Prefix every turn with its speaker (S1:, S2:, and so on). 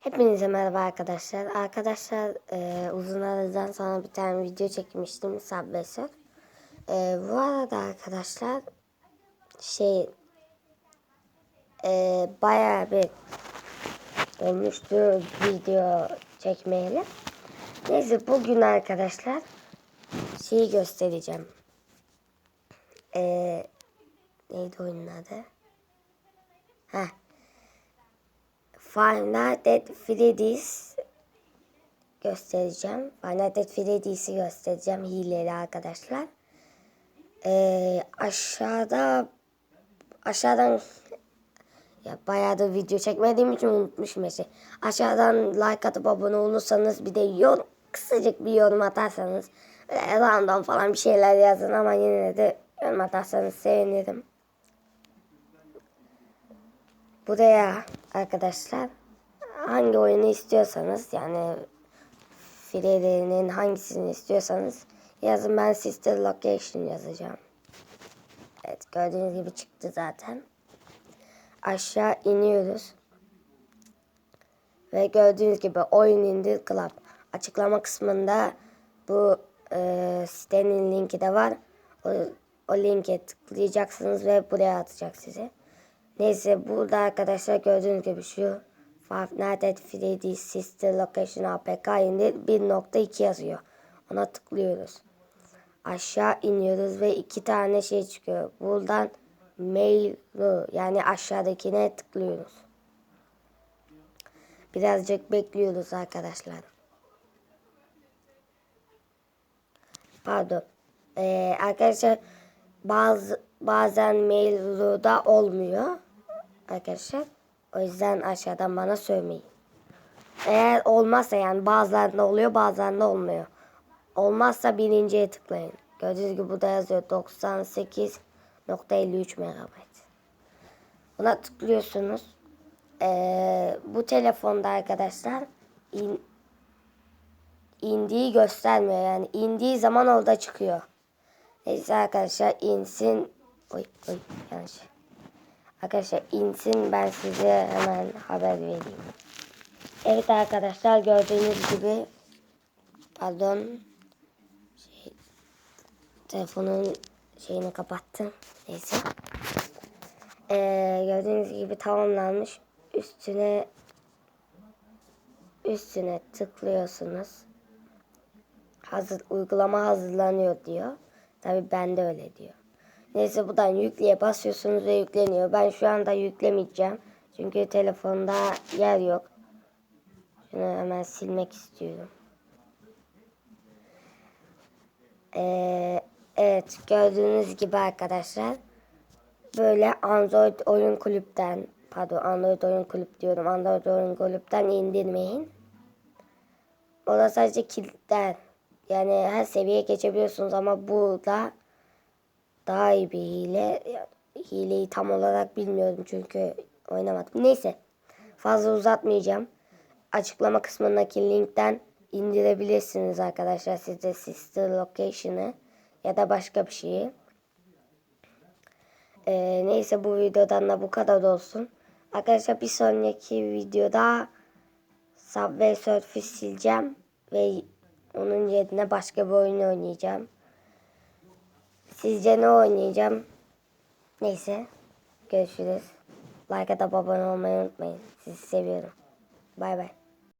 S1: Hepinize merhaba arkadaşlar. Arkadaşlar e, uzun aradan sonra bir tane video çekmiştim Subway Surf. E, bu arada arkadaşlar şey e, bayağı bir olmuştu video çekmeyeli. Neyse bugün arkadaşlar şeyi göstereceğim. E, neydi oyunun adı? Heh. Five Nights at Freddy's göstereceğim. Five Nights at Freddy's'i göstereceğim hileli arkadaşlar. Ee, aşağıda aşağıdan ya bayağı da video çekmediğim için unutmuşum mesela. Aşağıdan like atıp abone olursanız bir de yorum kısacık bir yorum atarsanız böyle random falan bir şeyler yazın ama yine de yorum atarsanız sevinirim. Buraya arkadaşlar hangi oyunu istiyorsanız yani filelerinin hangisini istiyorsanız yazın ben Sister Location yazacağım. Evet gördüğünüz gibi çıktı zaten. Aşağı iniyoruz. Ve gördüğünüz gibi oyun indir club. Açıklama kısmında bu e, sitenin linki de var. O, o linke tıklayacaksınız ve buraya atacak sizi. Neyse burada arkadaşlar gördüğünüz gibi şu Five Nights at Freddy's Sister Location APK indir 1.2 yazıyor. Ona tıklıyoruz. Aşağı iniyoruz ve iki tane şey çıkıyor. Buradan mail yani aşağıdakine tıklıyoruz. Birazcık bekliyoruz arkadaşlar. Pardon. Ee, arkadaşlar bazı bazen mail da olmuyor arkadaşlar. O yüzden aşağıdan bana söylemeyin. Eğer olmazsa yani bazılarında oluyor bazılarında olmuyor. Olmazsa birinciye tıklayın. Gördüğünüz gibi burada yazıyor 98.53 MB. Buna tıklıyorsunuz. Ee, bu telefonda arkadaşlar in, indiği göstermiyor. Yani indiği zaman orada çıkıyor. Neyse arkadaşlar insin. Oy oy yanlış. Arkadaşlar insin ben size hemen haber vereyim. Evet arkadaşlar gördüğünüz gibi pardon şey, telefonun şeyini kapattım. Neyse. Ee, gördüğünüz gibi tamamlanmış. Üstüne üstüne tıklıyorsunuz. Hazır uygulama hazırlanıyor diyor. Tabi bende öyle diyor. Neyse buradan yükleye basıyorsunuz ve yükleniyor. Ben şu anda yüklemeyeceğim. Çünkü telefonda yer yok. Şunu hemen silmek istiyorum. Ee, evet gördüğünüz gibi arkadaşlar. Böyle Android oyun kulüpten pardon Android oyun kulüp diyorum. Android oyun kulüpten indirmeyin. O da sadece kilitler. Yani her seviyeye geçebiliyorsunuz ama bu da daha iyi bir hile. Hileyi tam olarak bilmiyorum çünkü oynamadım. Neyse fazla uzatmayacağım. Açıklama kısmındaki linkten indirebilirsiniz arkadaşlar size Sister Location'ı ya da başka bir şeyi. Ee, neyse bu videodan da bu kadar olsun. Arkadaşlar bir sonraki videoda Subway Surf'ü sileceğim ve onun yerine başka bir oyun oynayacağım. Sizce ne oynayacağım? Neyse. Görüşürüz. Like atıp abone olmayı unutmayın. Sizi seviyorum. Bay bay.